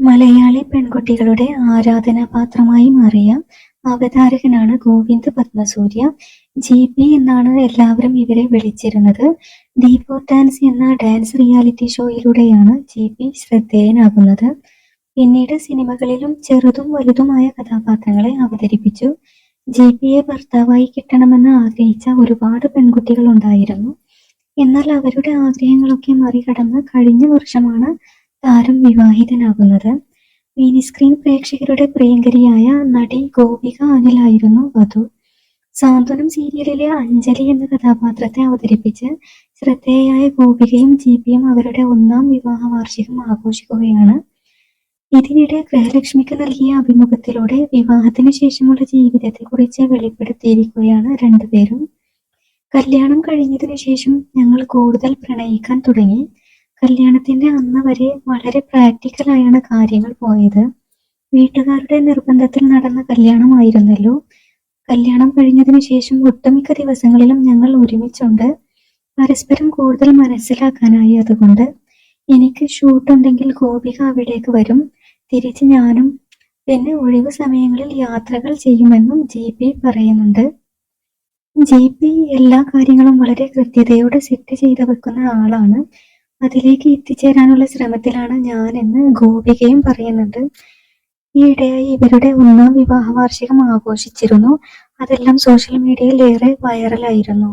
മലയാളി പെൺകുട്ടികളുടെ ആരാധനാപാത്രമായി മാറിയ അവതാരകനാണ് ഗോവിന്ദ് പത്മസൂര്യ. ജി. പി എന്നാണ് എല്ലാവരും ഇവരെ വിളിച്ചിരുന്നത്. ദീപോ ഡാൻസ് എന്ന ഡാൻസ് റിയാലിറ്റി ഷോയിലൂടെയാണ് ജി. പി ശ്രദ്ധേയനാകുന്നത്. പിന്നീട് സിനിമകളിലും ചെറുതും വലുതുമായ കഥാപാത്രങ്ങളെ അവതരിപ്പിച്ചു. ജി. പിയെ ഭർത്താവായി കിട്ടണമെന്ന് ആഗ്രഹിച്ച ഒരുപാട് പെൺകുട്ടികൾ ഉണ്ടായിരുന്നു എന്നാൽ അവരുടെ ആഗ്രഹങ്ങളൊക്കെ മറികടന്ന് കഴിഞ്ഞ വർഷമാണ് താരം വിവാഹിതനാകുന്നത്. മിനി സ്ക്രീൻ പ്രേക്ഷകരുടെ പ്രിയങ്കരിയായ നടി ഗോപിക അനിലായിരുന്നു വധു. സാന്ത്വനം സീരിയലിലെ അഞ്ജലി എന്ന കഥാപാത്രത്തെ അവതരിപ്പിച്ച് ശ്രദ്ധേയായ ഗോപികയും ജീപിയും അവരുടെ ഒന്നാം വിവാഹ വാർഷികം ആഘോഷിക്കുകയാണ്. ഇതിനിടെ ഗൃഹലക്ഷ്മിക്ക് നൽകിയ അഭിമുഖത്തിലൂടെ വിവാഹത്തിന് ശേഷമുള്ള ജീവിതത്തെക്കുറിച്ച് വെളിപ്പെടുത്തിയിരിക്കുകയാണ് രണ്ടുപേരും. കല്യാണം കഴിഞ്ഞതിനു ശേഷം ഞങ്ങൾ കൂടുതൽ പ്രണയിക്കാൻ തുടങ്ങി. കല്യാണത്തിന്റെ അന്ന് വരെ വളരെ പ്രാക്ടിക്കലായാണ് കാര്യങ്ങൾ പോയത്. വീട്ടുകാരുടെ നിർബന്ധത്തിൽ നടന്ന കല്യാണമായിരുന്നല്ലോ. കല്യാണം കഴിഞ്ഞതിന് ശേഷം ഒട്ടുമിക്ക ദിവസങ്ങളിലും ഞങ്ങൾ ഒരുമിച്ചുണ്ട്. പരസ്പരം കൂടുതൽ മനസ്സിലാക്കാനായി അതുകൊണ്ട്. എനിക്ക് ഷൂട്ടുണ്ടെങ്കിൽ ഗോപിക അവിടേക്ക് വരും. തിരിച്ച് ഞാനും. പിന്നെ ഒഴിവ് സമയങ്ങളിൽ യാത്രകൾ ചെയ്യുമെന്നും ജി. പി പറയുന്നുണ്ട്. ജി. പി എല്ലാ കാര്യങ്ങളും വളരെ കൃത്യതയോടെ സെറ്റ് ചെയ്ത് വെക്കുന്ന ആളാണ്. അതിലേക്ക് എത്തിച്ചേരാനുള്ള ശ്രമത്തിലാണ് ഞാനെന്ന് ഗോപികയും പറയുന്നുണ്ട്. ഈയിടെയായി ഇവരുടെ ഒന്നാം വിവാഹ വാർഷികം ആഘോഷിച്ചിരുന്നു. അതെല്ലാം സോഷ്യൽ മീഡിയയിൽ ഏറെ വൈറലായിരുന്നു.